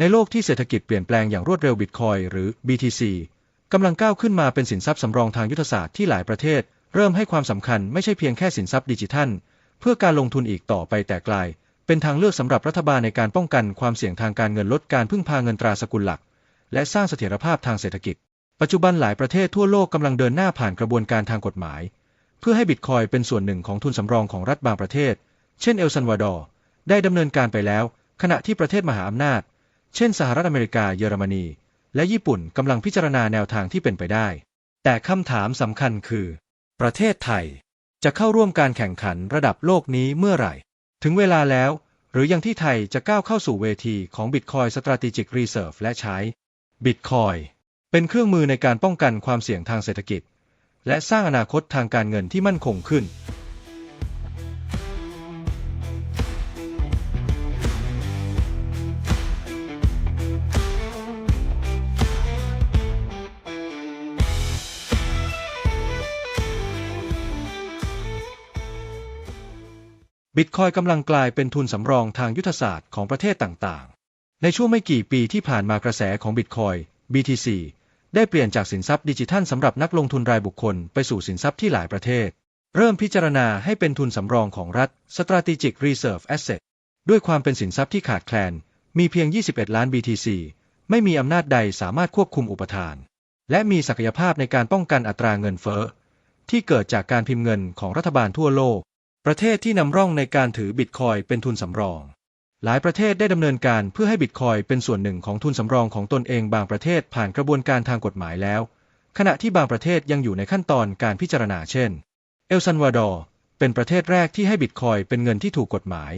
ในโลกที่เศรษฐกิจเปลี่ยนแปลงอย่างรวดเร็วบิตคอยหรือ BTC กำลังก้าวขึ้นมาเป็นสินทรัพย์สำรองทางยุทธศาสตร์ที่หลายประเทศ เริ่มให้ความสำคัญไม่ใช่เพียงแค่สินทรัพย์ดิจิทัล เพื่อการลงทุนอีกต่อไปแต่กลาย เป็นทางเลือกสำหรับรัฐบาลในการป้องกันความเสี่ยงทางการเงินลดการพึ่งพาเงินตราสกุลหลัก และสร้างเสถียรภาพทางเศรษฐกิจ ปัจจุบันหลายประเทศทั่วโลกกำลังเดินหน้าผ่านกระบวนการทางกฎหมาย เพื่อให้บิตคอยเป็นส่วนหนึ่งของทุนสำรองของรัฐบางประเทศ เช่นเอลซัลวาดอร์ได้ดำเนินการไปแล้ว ขณะที่ประเทศมหาอำนาจ เช่นสหรัฐอเมริกาเยอรมนี และญี่ปุ่นกำลังพิจารณาแนวทางที่เป็นไปได้ แต่คำถามสำคัญคือ ประเทศไทย จะเข้าร่วมการแข่งขันระดับโลกนี้เมื่อไหร่ ถึงเวลาแล้ว หรือยังที่ไทยจะก้าวเข้าสู่เวทีของ Bitcoin Strategic Reserve และใช้ Bitcoin เป็นเครื่องมือในการป้องกันความเสี่ยงทางเศรษฐกิจ และสร้างอนาคตทางการเงินที่มั่นคงขึ้น บิตคอยกำลังกลายเป็นทุนสำรองทางยุทธศาสตร์ของประเทศต่างๆ ในช่วงไม่กี่ปีที่ผ่านมากระแสของบิตคอย BTC ได้เปลี่ยนจากสินทรัพย์ดิจิทัลสำหรับนักลงทุนรายบุคคลไปสู่สินทรัพย์ที่หลายประเทศ เริ่มพิจารณาให้เป็นทุนสำรองของรัฐ Strategic Reserve Asset ด้วยความเป็นสินทรัพย์ที่ขาดแคลน มีเพียง 21 ล้าน BTC ไม่มีอำนาจใดสามารถควบคุมอุปทาน และมีศักยภาพในการป้องกันอัตราเงินเฟ้อที่เกิดจากการพิมพ์เงินของรัฐบาลทั่วโลก ประเทศที่นำร่องในการถือบิตคอยเป็นทุนสำรอง หลายประเทศได้ดำเนินการเพื่อให้บิตคอยเป็นส่วนหนึ่งของทุนสำรองของตนเองบางประเทศผ่านกระบวนการทางกฎหมายแล้ว ขณะที่บางประเทศยังอยู่ในขั้นตอนการพิจารณาเช่น เอลซัลวาดอร์เป็นประเทศแรกที่ให้บิตคอยเป็นเงินที่ถูกกฎหมาย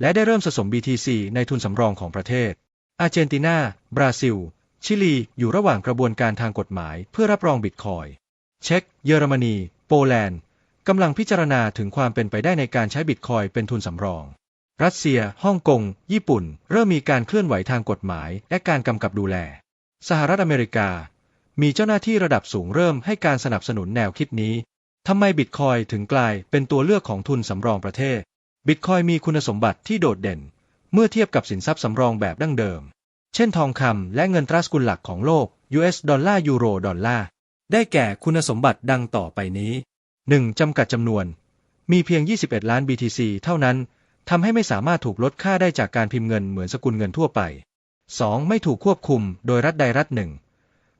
และได้เริ่มสะสม BTC ในทุนสำรองของประเทศ อาร์เจนตินา บราซิล ชิลี อยู่ระหว่างกระบวนการทางกฎหมายเพื่อรับรองบิตคอย เช็กเยอรมนี โปแลนด์ กำลังพิจารณาถึงความเป็นไปได้ในการใช้บิตคอยเป็นทุนสำรอง รัสเซีย ฮ่องกง ญี่ปุ่น เริ่มมีการเคลื่อนไหวทางกฎหมาย และการกำกับดูแล สหรัฐอเมริกา มีเจ้าหน้าที่ระดับสูงเริ่มให้การสนับสนุนแนวคิดนี้ทำไมบิตคอยถึงกลายเป็นตัวเลือกของทุนสำรองประเทศ บิตคอยมีคุณสมบัติที่โดดเด่น เมื่อเทียบกับสินทรัพย์สำรองแบบดั้งเดิม เช่นทองคำและเงินตราสกุลหลักของโลก US ดอลลาร์ยูโรดอลลาร์ได้แก่คุณสมบัติดังต่อไปนี้ 1. จำกัดจำนวน มีเพียง 21 ล้าน BTC เท่านั้น ทำให้ไม่สามารถถูกลดค่าได้จากการพิมพ์เงินเหมือนสกุลเงินทั่วไป 2. ไม่ถูกควบคุมโดยรัฐใดรัฐหนึ่ง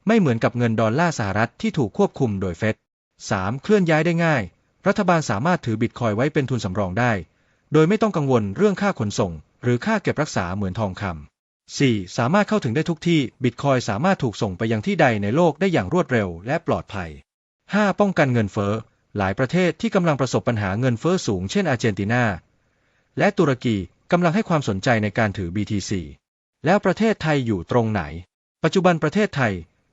ไม่เหมือนกับเงินดอลลาร์สหรัฐที่ถูกควบคุมโดยเฟด 3. เคลื่อนย้ายได้ง่าย รัฐบาลสามารถถือบิตคอยไว้เป็นทุนสำรองได้ โดยไม่ต้องกังวลเรื่องค่าขนส่ง หรือค่าเก็บรักษาเหมือนทองคำ 4. สามารถเข้าถึงได้ทุกที่ บิตคอยสามารถถูกส่งไปยังที่ใดในโลกได้อย่างรวดเร็วและปลอดภัย 5. ป้องกันเงินเฟ้อ หลายประเทศที่กำลังประสบปัญหาเงินเฟ้อสูงเช่นอาร์เจนตินา และตุรกีกำลังให้ความสนใจในการถือ BTC แล้วประเทศไทยอยู่ตรงไหน ปัจจุบันประเทศไทย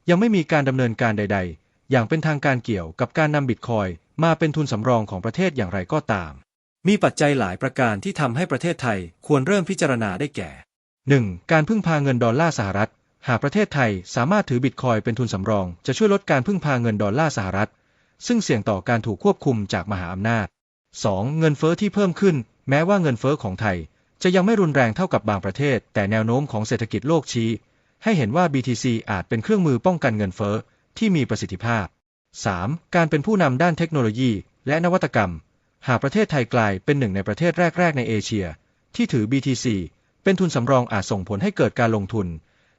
ยังไม่มีการดำเนินการใด ๆ อย่างเป็นทางการเกี่ยวกับการนำบิตคอยมาเป็นทุนสำรองของประเทศอย่างไรก็ตาม มีปัจจัยหลายประการที่ทำให้ประเทศไทยควรเริ่มพิจารณาได้แก่ 1. การพึ่งพาเงินดอลลาร์สหรัฐ หากประเทศไทยสามารถถือบิตคอยเป็นทุนสำรอง จะช่วยลดการพึ่งพาเงินดอลลาร์สหรัฐ ซึ่งเสี่ยงต่อการถูกควบคุมจากมหาอำนาจ 2. เงินเฟ้อที่เพิ่มขึ้น แม้ว่าเงินเฟ้อของไทย จะยังไม่รุนแรงเท่ากับบางประเทศ แต่แนวโน้มของเศรษฐกิจโลกชี้ ให้เห็นว่า BTC อาจเป็นเครื่องมือป้องกันเงินเฟ้อที่มีประสิทธิภาพ 3. การเป็นผู้นำด้านเทคโนโลยี และนวัตกรรม หากประเทศไทยกลายเป็นหนึ่งในประเทศแรก ๆ ในเอเชีย ที่ถือ BTC เป็นทุนสำรองอาจส่งผลให้เกิดการลงทุน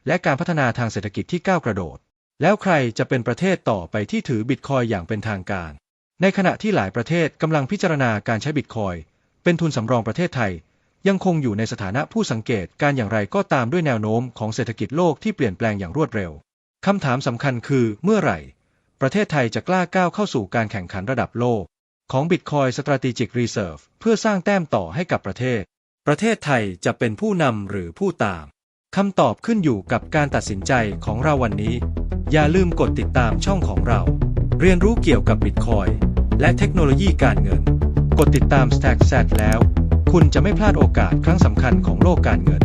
และการพัฒนาทางเศรษฐกิจที่ก้าวกระโดด แล้วใครจะเป็นประเทศต่อไปที่ถือบิตคอยอย่างเป็นทางการ ในขณะที่หลายประเทศกำลังพิจารณาการใช้บิตคอยเป็นทุนสำรองประเทศไทย ยังคงอยู่ในสถานะผู้สังเกตการอย่างไรก็ตามด้วยแนวโน้มของเศรษฐกิจโลกที่เปลี่ยนแปลงอย่างรวดเร็วคำถามสำคัญคือเมื่อไหร่ ประเทศไทยจะกล้าก้าวเข้าสู่การแข่งขันระดับโลก ของ Bitcoin Strategic Reserve เพื่อสร้างแต้มต่อให้กับประเทศ ประเทศไทยจะเป็นผู้นำหรือผู้ตามคำตอบขึ้นอยู่กับการตัดสินใจของเราวันนี้ อย่าลืมกดติดตามช่องของเรา เรียนรู้เกี่ยวกับ Bitcoin และเทคโนโลยีการเงิน กดติดตาม Stack s a t แล้ว คุณจะไม่พลาดโอกาสครั้งสำคัญของโลกการเงิน